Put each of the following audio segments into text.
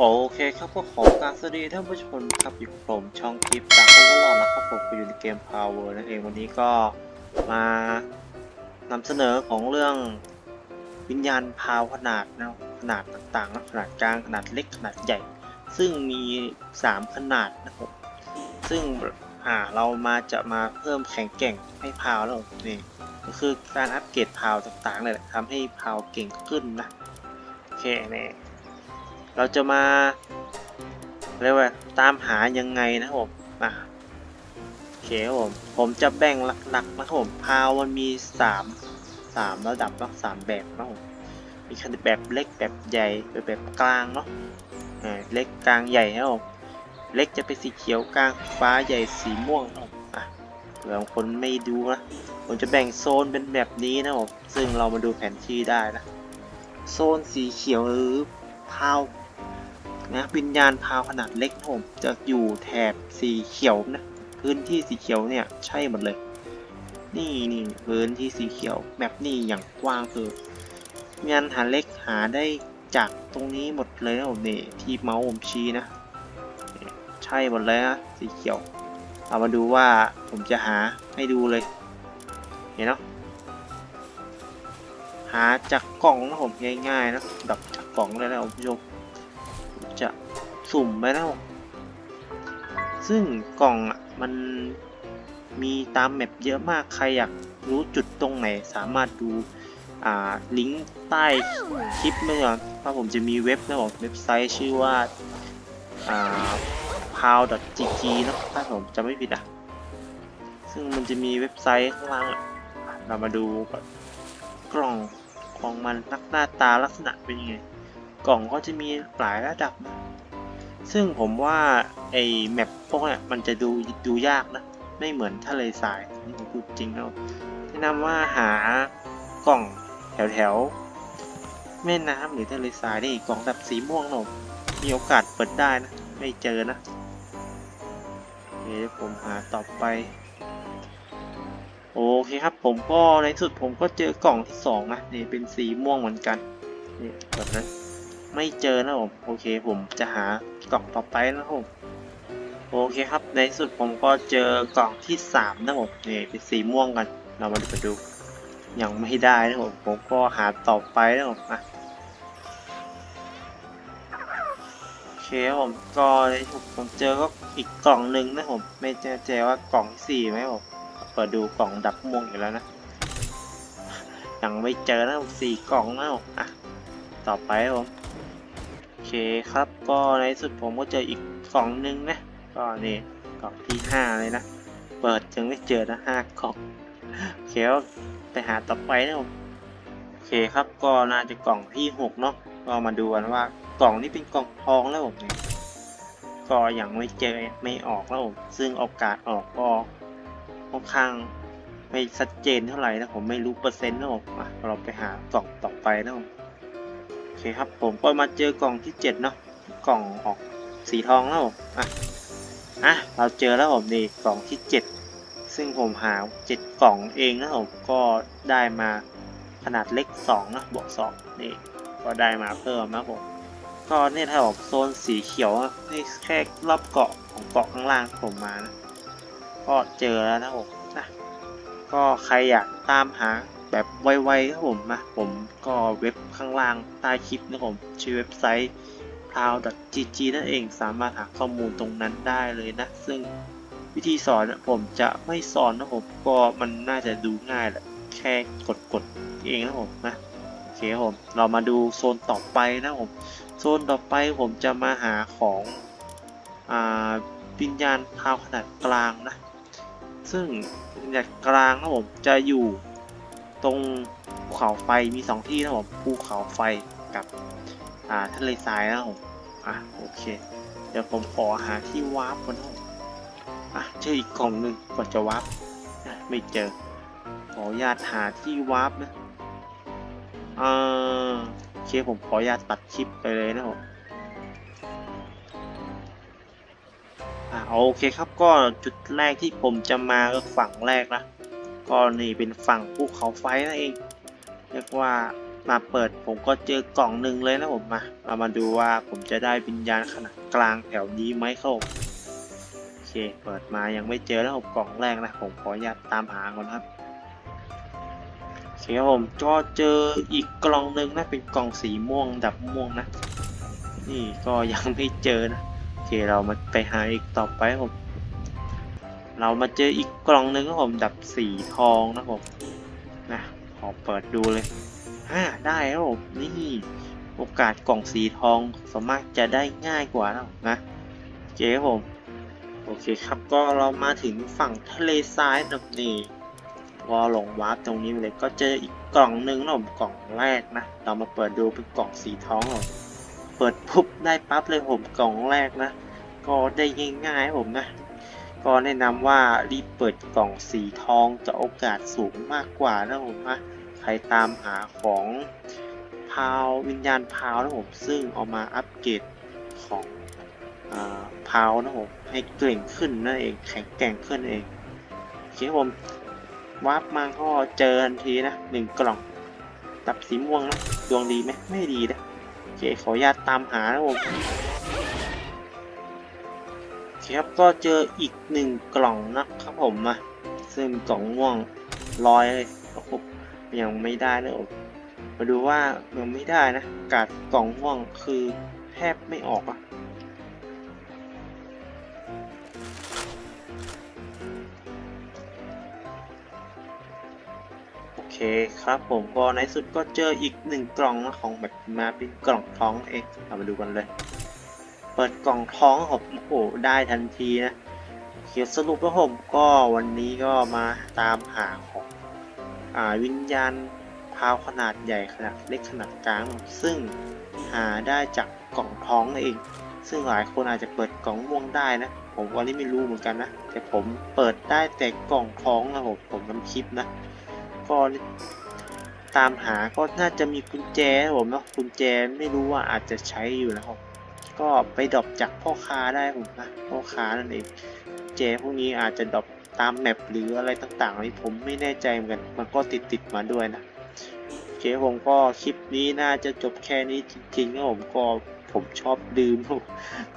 โอเคครับก็ขอการสวัสดีท่านผู้ชมครับอยู่กับผมช่องคลิปตาโอเวอร์ลนะครับผมไปอยู่ในเกม Power นั่นเองวันนี้ก็มานำเสนอของเรื่องวิญญาณพาวขนาดนะขนาดต่างๆนะขนาดกลางขนาดเล็กขนาดใหญ่ ซึ่งมี 3 ขนาดนะครับซึ่งอ่าเรามาจะมาเพิ่มแข็งแกร่งให้พาวแล้วนี่ก็คือการอัปเกรดพาวต่างๆเลยทำให้พาวเก่งขึ้นนะโอเคเนี่ย เราจะมาเรียกว่าตามหายังไงนะครับผมอะโอเคครับผมผมจะแบ่งหลักๆนะครับผมพาวมันมีสามสามระดับเนาะสามแบบนะครับผมมีขนาดแบบเล็กแบบใหญ่แบบแบบกลางเนาะอ่าเล็กกลางใหญ่นะครับผมเล็กจะเป็นสีเขียวกลางฟ้าใหญ่สีม่วงนะครับผมอะเผื่อบางคนไม่ดูนะผมจะแบ่งโซนเป็นแบบนี้นะครับผมซึ่งเรามาดูแผนที่ได้นะโซนสีเขียวหรือพาว นะวิญญาณพาวขนาดเล็กนะผมจะอยู่แถบสีเขียวนะพื้นที่สีเขียวเนี่ยใช่หมดเลย นี่นี่พื้นที่สีเขียวแบบนี้อย่างกว้างคือวิญญาณหาเล็กหาได้จากตรงนี้หมดเลยนะผมนี่ที่เมาส์ผมชี้นะ ใช่หมดเลยนะสีเขียว เอามาดูว่าผมจะหาให้ดูเลย เห็นเนาะหาจากกล่องนะผมง่ายๆนะดับจากกล่องเลยนะคุณผู้ชมผมจะ สุ่มไปนะผมซึ่งกล่องอะมันมีตามแมปเยอะมากใครอยากรู้จุดตรงไหนสามารถดูอ่าลิงก์ใต้คลิปเมื่อเพราะผมจะมีเว็บนะผมเว็บไซต์ชื่อว่าอ่า pow.gg นะถ้าผมจะไม่ผิดอะ ซึ่งมันจะมีเว็บไซต์ข้างล่างเรามาดูก่อนกล่องของมันลักหน้าตาลักษณะเป็นยังไง กล่องก็จะมีหลายระดับนะ ซึ่งผมว่าไอ้แมปพวกเนี้ยมันจะดูดูยากนะ ไม่เหมือนทะเลทรายนี่ผมพูดจริงแล้วแนะนำว่าหากล่องแถวแถวแม่น้ำหรือทะเลทรายได้อีกกล่องแบบสีม่วงหนมมีโอกาสเปิดได้นะ ไม่เจอนะเดี๋ยวผมหาต่อไป โอเคครับ ผมก็ในสุดผมก็เจอกล่องที่สองนะนี่เป็นสีม่วงเหมือนกันนี่แบบนั้น ไม่เจอนะผมโอเคผมจะหากล่องต่อไปนะครับผมโอเคครับในสุดผมก็เจอกล่องที่สามนะผมนี่เป็นสีม่วงกัน เรามาดูกันดูยังไม่ได้นะผมผมก็หาต่อไปนะผมอะโอเคผมก็ในสุดผมเจอก็อีกกล่องหนึ่งนะผมไม่แน่ใจว่ากล่องที่สี่ไหมผมเปิดดูกล่องดับม่วงอยู่แล้วนะยังไม่เจอนะผมสี่กล่องนะผมอะต่อไปผม เคครับ ก็ในสุดผมก็เจออีกกล่องหนึงนะ ก็นี่กล่องที่ห้าเลยนะ เปิดยังไม่เจอนะห้ากล่องโอเคก็ไปหาต่อไปนะผมโอเคครับก็น่าจะกล่องที่หกเนาะก็มาดูกันว่ากล่องนี้เป็นกล่องทองแล้วผมเนี่ยก็ยังไม่เจอไม่ออกแล้วผมซึ่งโอกาสออกก็ค่อนข้างไม่ชัดเจนเท่าไหร่นะผมไม่รู้เปอร์เซ็นต์นะผมอะเราไปหากล่องต่อไปนะผม คครับผมก็มาเจอกล่องที่เจ็ดเนาะกล่องออกสีทองแล้วผมอะอะเราเจอแล้วผมนี่กล่องที่เจ็ดซึ่งผมหาเจ็ดกล่องเองนะผมก็ได้มาขนาดเล็กสองนะบวกสองนี่ก็ได้มาเพิ่มนะผมก็เนี่ยถ้าผมโซนสีเขียวนี่แค่รอบเกาะของเกาะข้างล่างผมมานะก็เจอแล้วนะผมนะก็ใครอยากตามหา แบบไวๆครับผมนะผมก็เว็บข้างล่างใต้คลิปนะผมชื่อเว็บไซต์ how.gg นั่นเองสามารถหาข้อมูลตรงนั้นได้เลยนะ ซึ่งวิธีสอนนะผมจะไม่สอนนะผมก็มันน่าจะดูง่ายแหละแค่กดๆเองนะผมนะโอเคผมเรามาดูโซนต่อไปนะผมโซนต่อไปผมจะมาหาของอ่าวิญญาณพาวขนาดกลางนะ ซึ่งวิญญาณกลางนะผมจะอยู่ ตรงภูเขาไฟมีสองที่นะผมภูเขาไฟกับอ่าทะเลทรายนะผมอะโอเค เดี๋ยวผมขอหาที่วาร์ปก่อนนะอะเจออีกกล่องหนึ่งก่อนจะวาร์ปไม่เจอ ขออนุญาตหาที่วาร์ปนะอ่าโอเคผมขออนุญาตตัดคลิปไปเลยนะผมอ่าโอเคครับก็จุดแรกที่ผมจะมาก็ฝั่งแรกนะ ก็นี่เป็นฝั่งภูเขาไฟนั่นเอง เรียกว่ามาเปิดผมก็เจอกล่องหนึ่งเลยนะผมมาเรามาดูว่าผมจะได้วิญญาณขนาดกลางแถวนี้ไหมครับโอเคเปิดมายังไม่เจอแล้วผมกล่องแรกนะผมขออนุญาตตามหาก่อนครับโอเคครับผมก็เจออีกกล่องหนึ่งนะเป็นกล่องสีม่วงดับม่วงนะ นี่ก็ยังไม่เจอนะโอเคเรามาไปหาอีกต่อไปครับผม เรามาเจออีกกล่องหนึ่งครับผมดับสีทองนะผมนะขอเปิดดูเลยอ่าได้ครับผมนี่โอกาสกล่องสีทองสามารถจะได้ง่ายกว่าแล้วนะโอเครับผมโอเคครับก็เรามาถึงฝั่งทะเลทรายนะนี่วอลงวาร์ปตรงนี้เลยก็เจออีกกล่องหนึ่งนะผมกล่องแรกนะ เรามาเปิดดูเป็นกล่องสีทองผมเปิดปุ๊บได้ปั๊บเลยผมกล่องแรกนะ ก็ได้ง่ายๆครับผมนะ ก็แนะนำว่ารีบเปิดกล่องสีทองจะโอกาสสูงมากกว่านะผมนะใครตามหาของพาววิญญาณพาวนะผมซึ่งเอามาอัปเกรดของอพาวนะผมให้เก่งขึ้นนั่นเองแข็งแกร่งขึ้นเองโอเคผมวาร์ปมาก็เจอทันทีนะหนึ่งกล่องตับสีม่วงนะดวงดีไหมไม่ดีนะโอเคขออนุญาตตามหานะผม ครับก็เจออีกหนึ่งกล่องนะครับผมนะซึ่งกล่องม่วงลอยโอ้โหยังไม่ได้เลยผมมาดูว่ายังไม่ได้นะกาดกล่องม่วงคือแทบไม่ออกอะโอเคครับผมก็ในสุดก็เจออีกหนึ่งกล่องนะของแบบมาเป็นกล่องท้องเองเรามาดูกันเลย ปิดกล่องท้องผมโอ้โหได้ทันทีนะเขียนสรุปแล้วผมก็วันนี้ก็มาตามหาของอ่าวิญญาณพาวขนาดใหญ่ขนาดเล็กขนาดกลาง ซึ่งหาได้จากกล่องท้องนั่นเอง ซึ่งหลายคนอาจจะเปิดกล่องม่วงได้นะ ผมวันนี้ไม่รู้เหมือนกันนะ แต่ผมเปิดได้แต่กล่องท้องนะผมผมทำคลิปนะ ก็ตามหาก็น่าจะมีกุญแจผมเนาะกุญแจไม่รู้ว่าอาจจะใช้อยู่นะครับ ก็ไปดรอปจากพ่อค้าได้ผมนะพ่อค้านั่นเองเจพวกนี้อาจจะดรอปตามแมปหรืออะไรต่างๆนี่ผมไม่แน่ใจเหมือนกัน มันก็ติดติดๆมาด้วยนะเคผมก็คลิปนี้น่าจะจบแค่นี้จริงๆนะผมก็ผมชอบดื่ม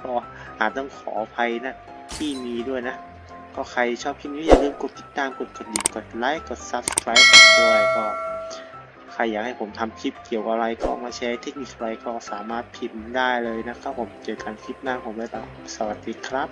ก็อาจต้องขออภัยนะที่มีด้วยนะ ก็ใครชอบคลิปนี้อย่าลืมกดติดตามกดกระดิ่งกดไลค์กด subscribe ด้วยก็ ใครอยากให้ผมทำคลิปเกี่ยวกับอะไรก็มาแชร์เทคนิคอะไรก็สามารถพิมพ์ได้เลยนะครับผมเจอกันคลิปหน้าผมเลยครับสวัสดีครับ